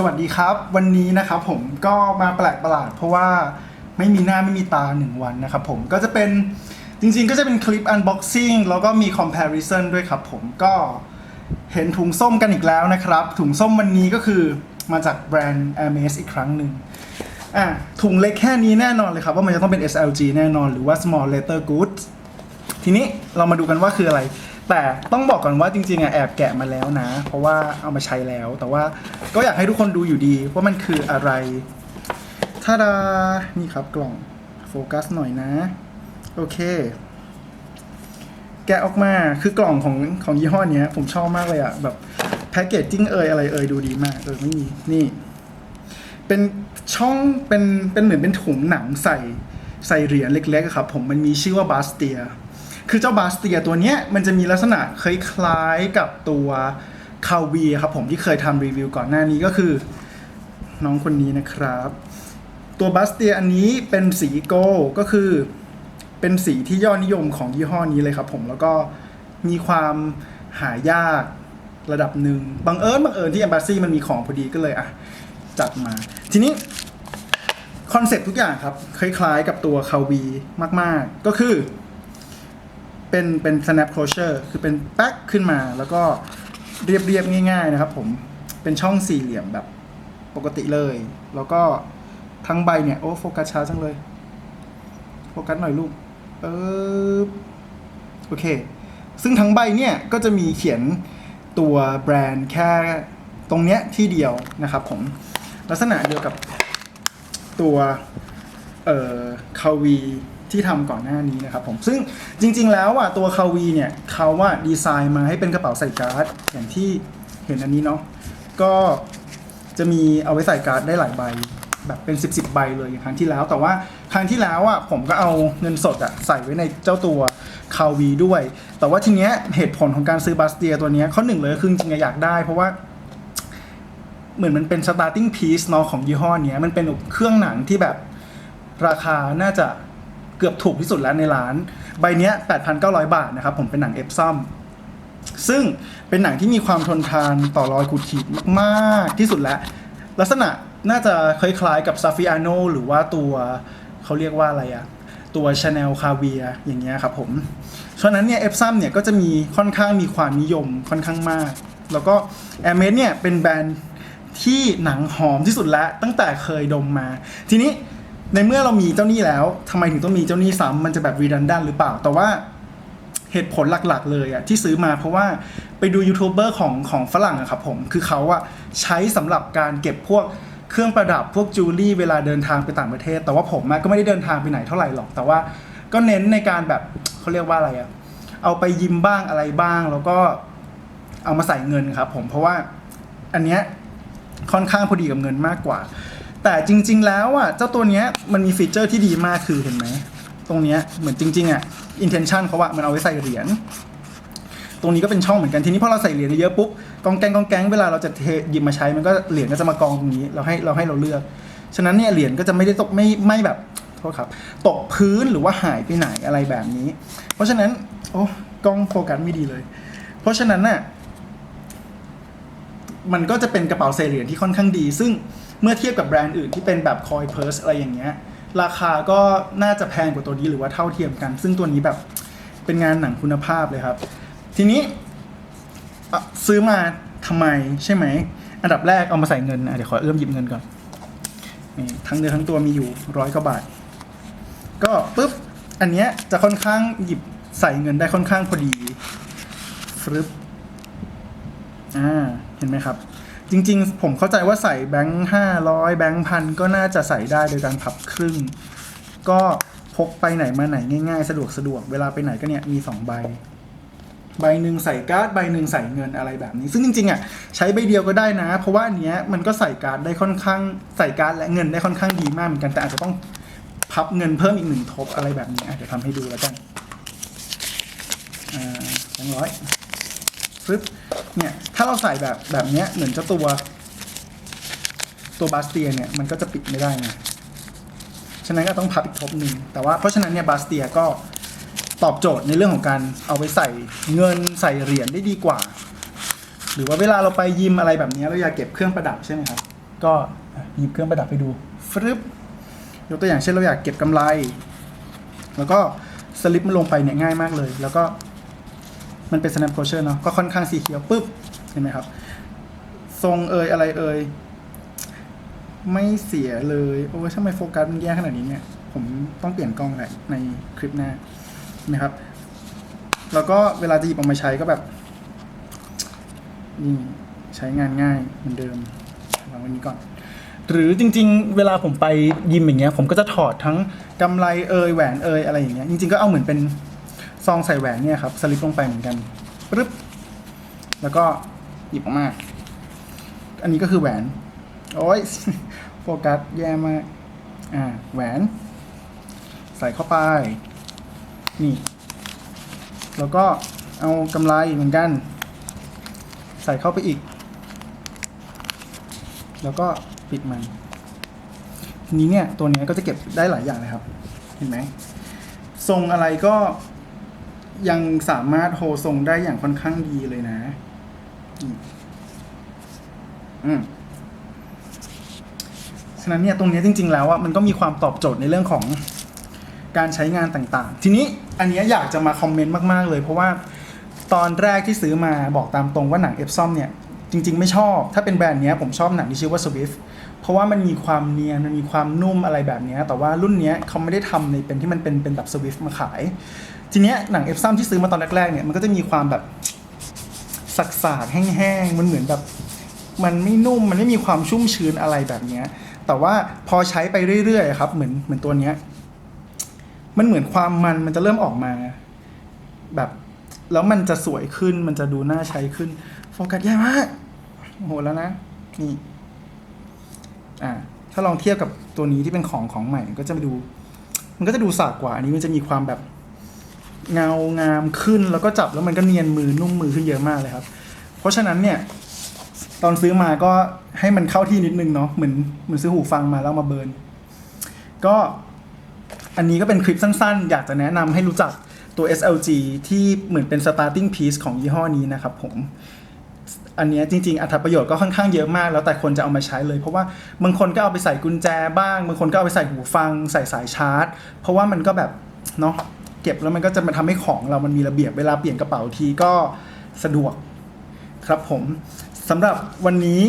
สวัสดีครับ วันนี้นะครับผมก็มาแปลกประหลาด เพราะว่าไม่มีหน้าไม่มีตาหนึ่งวันนะครับผมก็จะเป็นจริงๆ ก็จะเป็นคลิป unboxing แล้วก็มี comparison ด้วยครับผมก็เห็นถุงส้มกันอีกแล้วนะครับ ถุงส้มวันนี้ก็คือมาจากแบรนด์ Hermes อีกครั้งหนึ่งอะถุงเล็กแค่นี้แน่นอนเลยครับ ว่ามันจะต้องเป็น SLG แน่นอนหรือว่า small letter goods ทีนี้เรามาดูกันว่าคืออะไร แต่ต้องบอกก่อนว่าจริงๆอะแอบแกะมาแล้วนะ เพราะว่าเอามาใช้แล้ว แต่ว่าก็อยากให้ทุกคนดูอยู่ดีว่ามันคืออะไรท่าดา นี่ครับกล่องโฟกัสหน่อยนะ โอเค แกะออกมาคือกล่องของของยี่ห้อเนี้ยผมชอบมากเลยอะแบบแพคเกจจิ้งเอยอะไรเอยดูดีมากเออไม่มีนี่ เป็นช่องเป็นเป็นเหมือนเป็นถุงหนังใส่ใส่เหรียญเล็กๆครับผมมันมีชื่อว่าบาสเตีย คือเจ้าบาสเตียตัวเนี้ยมันจะมีลักษณะคล้ายๆกับตัวคาวีครับผมที่เคยทำรีวิวก่อนหน้านี้ก็คือ น้องคนนี้นะครับ ตัวบาสเตียอันนี้เป็นสีโกลด์ก็คือเป็นสีที่ยอดนิยมของยี่ห้อนี้เลยครับผมแล้วก็มีความหายากระดับหนึ่งบังเอิญบังเอิญที่ Embassy มันมีของพอดีก็เลยอะ จัดมา ทีนี้คอนเซ็ปต์ทุกอย่างครับ คล้ายๆกับตัวคาวีมาก ๆ ก็คือ เป็นเป็น snap closure คือเป็นแป๊กขึ้นมาแล้วก็เรียบๆง่าย ๆ นะครับ ผมเป็นช่องสี่เหลี่ยมแบบปกติเลย แล้วก็ทั้งใบเนี่ยโอ้โฟกัสช้าจังเลยโฟกัสหน่อยลูกเออโอเค ซึ่งทั้งใบเนี่ยก็จะมีเขียนตัวแบรนด์แค่ตรงเนี้ยที่เดียวนะครับผมลักษณะเดียวกับตัวเอ่อคาวี ที่ทำก่อนหน้านี้นะครับผมซึ่งจริง ๆ แล้วอะตัวคาวีเนี่ยเขาว่าดีไซน์มาให้เป็นกระเป๋าใส่การ์ด อย่างที่เห็นอันนี้เนาะก็จะมีเอาไว้ใส่การ์ดได้หลายใบแบบเป็น 10บสใบเลยอย่างครั้งที่แล้ว แต่ว่าครั้งที่แล้วอะผมก็เอาเงินสดอะใส่ไว้ในเจ้าตัวคาวีด้วย แต่ว่าทีเนี้ยเหตุผลของการซื้อบาสเตียตัวเนี้ยข้อหนึ่งเลยคือจริงๆอะอยากได้ เพราะว่าเหมือนมันเป็น starting piece เนาะของยี่ห้อเนี้ยมันเป็นเครื่องหนังที่แบบราคาน่าจะ เกือบถูกที่สุดแล้วในร้าน ใบเนี้ย8,900 บาทนะครับผมเป็นหนังเอฟซัมซึ่งเป็นหนังที่มีความทนทานต่อรอยขูดขีดมากๆที่สุดแล้ว ลักษณะน่าจะคล้ายๆกับซาฟิอาโนหรือว่าตัวเขาเรียกว่าอะไรอะตัวชาแนลคาเวียอย่างเงี้ยครับผมฉะนั้นเนี่ยเอฟซัมเนี่ยก็จะมีค่อนข้างมีความนิยมค่อนข้างมาก แล้วก็แอร์เมสเนี่ยเป็นแบรนด์ที่หนังหอมที่สุดแล้วตั้งแต่เคยดมมา ทีนี้ ในเมื่อเรามีเจ้าหนี้แล้วทำไมถึงต้องมีเจ้าหนี้ซ้ำมันจะแบบ redundant หรือเปล่า แต่ว่าเหตุผลหลักๆ เลยอะที่ซื้อมาเพราะว่าไปดูยูทูบเบอร์ของของฝรั่งอะครับผม คือเขาอะใช้สำหรับการเก็บพวกเครื่องประดับพวกจูเลี่เวลาเดินทางไปต่างประเทศ แต่ว่าผมก็ไม่ได้เดินทางไปไหนเท่าไหร่หรอก แต่ว่าก็เน้นในการแบบเขาเรียกว่าอะไรอะเอาไปยิมบ้างอะไรบ้าง แล้วก็เอามาใส่เงินครับผมเพราะว่าอันเนี้ยค่อนข้างพอดีกับเงินมากกว่า แต่จริง ๆ แล้วอะเจ้าตัวเนี้ยมันมีฟีเจอร์ที่ดีมากคือเห็นไหม ตรงเนี้ยเหมือนจริง ๆ อะ intention เขาว่ามันเอาไว้ใส่เหรียญตรงนี้ก็เป็นช่องเหมือนกันทีนี้พอเราใส่เหรียญเยอะปุ๊บกองแกงกองแกงเวลาเราจะเทหยิบมาใช้มันก็เหรียญก็จะมากองตรงนี้เราให้เราให้เราเลือก ฉะนั้นเนี่ยเหรียญก็จะไม่ได้ตกไม่ไม่แบบโทษครับตกพื้นหรือว่าหายไปไหนอะไรแบบนี้ เพราะฉะนั้นโอ้กล้องโฟกัสไม่ดีเลย เพราะฉะนั้นน่ะมันก็จะเป็นกระเป๋าใส่เหรียญที่ค่อนข้างดี ซึ่ง เมื่อเทียบกับแบรนด์อื่นที่เป็นแบบคอยเพิร์สอะไรอย่างเงี้ยราคาก็น่าจะแพงกว่าตัวนี้หรือว่าเท่าเทียมกัน ซึ่งตัวนี้แบบเป็นงานหนังคุณภาพเลยครับ ทีนี้ซื้อมาทำไมใช่ไหม อันดับแรกเอามาใส่เงินนะเดี๋ยวขอเอื้อมหยิบเงินก่อนนี่ทั้งเนื้อทั้งตัวมีอยู่ร้อยกว่าบาท ก็ปุ๊บอันเนี้ยจะค่อนข้างหยิบใส่เงินได้ค่อนข้างพอดีฟรึบอ่าเห็นไหมครับ จริงๆ ผมเข้าใจว่าใส่แบงค์ห้าร้อยแบงค์พันก็น่าจะใส่ได้โดยการพับครึ่ง ก็พกไปไหนมาไหนง่ายๆ สะดวกสะดวกเวลาไปไหนก็เนี่ยมีสองใบ ใบหนึ่งใส่การ์ดใบหนึ่งใส่เงินอะไรแบบนี้ ซึ่งจริงๆอะใช้ใบเดียวก็ได้นะ เพราะว่าอันเนี้ยมันก็ใส่การ์ดได้ค่อนข้างใส่การ์ดและเงินได้ค่อนข้างดีมากเหมือนกันแต่อาจจะต้องพับเงินเพิ่มอีกหนึ่งทบอะไรแบบนี้อะเดี๋ยวทำให้ดูแล้วกันอ่าแบงค์ร้อย ปึ๊บเนี่ยถ้าเราใส่แบบแบบเนี้ยเหมือนเจ้าตัว ตัวบาสเตียเนี่ยมันก็จะปิดไม่ได้ไงฉะนั้นก็ต้องพับอีกทบหนึ่งแต่ว่าเพราะฉะนั้นเนี่ยบาสเตียก็ตอบโจทย์ในเรื่องของการเอาไปใส่เงินใส่เหรียญได้ดีกว่า หรือว่าเวลาเราไปยิมอะไรแบบเนี้ยเราอยากเก็บเครื่องประดับใช่ไหมครับก็หยิบเครื่องประดับไปดูฟรึบยกตัวอย่างเช่นเราอยากเก็บกำไร แล้วก็สลิปมันลงไปเนี่ยง่ายมากเลย แล้วก็ มันเป็น snap closure เนาะก็ค่อนข้างสีเขียวปุ๊บเห็นไหมครับ ทรงเอยอะไรเอยไม่เสียเลย โอ้ยทำไมโฟกัสมันแย่ขนาดนี้เนี่ย ผมต้องเปลี่ยนกล้องแหละในคลิปหน้านะครับ แล้วก็เวลาจะหยิบออกมาใช้ก็แบบนี่ใช้งานง่ายเหมือนเดิมวางว้นี้ก่อน หรือจริง ๆ เวลาผมไปยิมอย่างเงี้ย ผมก็จะถอดทั้งกำไรเอยแหวนเอยอะไรอย่างเงี้ย จริง ๆ ก็เอาเหมือนเป็น ซองใส่แหวนเนี่ยครับสลิปลงไปเหมือนกันปึ๊บแล้วก็หยิบออกมา อันนี้ก็คือแหวน โอ้ยโฟกัสแย่มากอ่าแหวน ใส่เข้าไป นี่ แล้วก็เอากำไรเหมือนกัน ใส่เข้าไปอีก แล้วก็ปิดมันทีนี้เนี่ยตัวนี้ก็จะเก็บได้หลายอย่างเลยครับ เห็นไหมทรงอะไรก็ ยังสามารถโฮทรงได้อย่างค่อนข้างดีเลยนะ อืมฉะนั้นเนี่ยตรงนี้จริง ๆ แล้วอะมันก็มีความตอบโจทย์ในเรื่องของการใช้งานต่างๆ ทีนี้อันเนี้ยอยากจะมาคอมเมนต์มากๆเลย เพราะว่าตอนแรกที่ซื้อมาบอกตามตรงว่าหนังเอฟซอมเนี่ย จริง ๆ ไม่ชอบ ถ้าเป็นแบรนด์เนี้ยผมชอบหนังที่ชื่อว่า Swift เพราะว่ามันมีความเนียนมันมีความนุ่มอะไรแบบเนี้ยแต่ว่ารุ่นเนี้ยเขาไม่ได้ทำในเป็นที่มันเป็นเป็นแบบ Swift มาขาย ทีเนี้ยหนังเอฟซัมที่ซื้อมาตอนแรกๆเนี่ยมันก็จะมีความแบบสักสากแห้งๆมันเหมือนแบบ มันไม่นุ่มมันไม่มีความชุ่มชื้นอะไรแบบเนี้ยแต่ว่าพอใช้ไปเรื่อยๆครับ เหมือนเหมือนตัวเนี้ยมันเหมือนความมันมันจะเริ่มออกมา แบบ แล้วมันจะสวยขึ้นมันจะดูน่าใช้ขึ้น โฟกัสแย่มากโอ้โหแล้วนะนี่อ่าถ้าลองเทียบกับตัวนี้ที่เป็นของของใหม่ก็จะไปดู มันก็จะดูสากกว่า อันนี้มันจะมีความแบบ เงางามขึ้นแล้วก็จับแล้วมันก็เนียนมือนุ่มมือขึ้นเยอะมากเลยครับ เพราะฉะนั้นเนี่ยตอนซื้อมาก็ให้มันเข้าที่นิดนึงเนาะเหมือนเหมือนซื้อหูฟังมาแล้วมาเบิร์นก็อันนี้ก็เป็นคลิปสั้นๆ อยากจะแนะนำให้รู้จักตัว SLG ที่เหมือนเป็น starting piece ของยี่ห้อนี้นะครับผม อันนี้จริงๆ อัตประโยชน์ก็ค่อนข้างเยอะมาก แล้วแต่คนจะเอามาใช้เลย เพราะว่าบางคนก็เอาไปใส่กุญแจบ้าง บางคนก็เอาไปใส่หูฟัง ใส่สายชาร์จ เพราะว่ามันก็แบบเนาะ เก็บแล้วมันก็จะมาทำให้ของเรามันมีระเบียบเวลาเปลี่ยนกระเป๋าทีก็สะดวกครับผมสำหรับวันนี้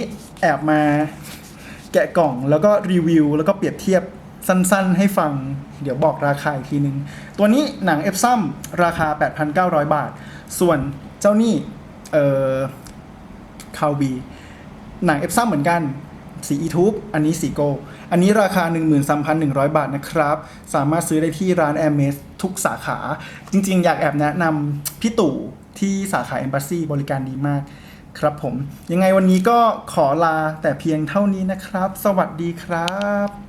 แอบมาแกะกล่องแล้วก็รีวิว แล้วก็เปรียบเทียบสั้นๆ ให้ฟัง เดี๋ยวบอกราคาอีกทีนึง ตัวนี้หนังเอฟซัมราคา 8,900 บาท ส่วนเจ้านี่เอ่อคาวบีหนังเอฟซัมเหมือนกัน สีอีทูบอันนี้สีโก อันนี้ราคา 13,100 บาทนะครับ สามารถซื้อได้ที่ร้านแอมเมสทุกสาขา จริงๆ อยากแอบแนะนำพี่ตู่ที่สาขาเอมบัสซี่บริการดีมากครับผม ยังไงวันนี้ก็ขอลาแต่เพียงเท่านี้นะครับ สวัสดีครับ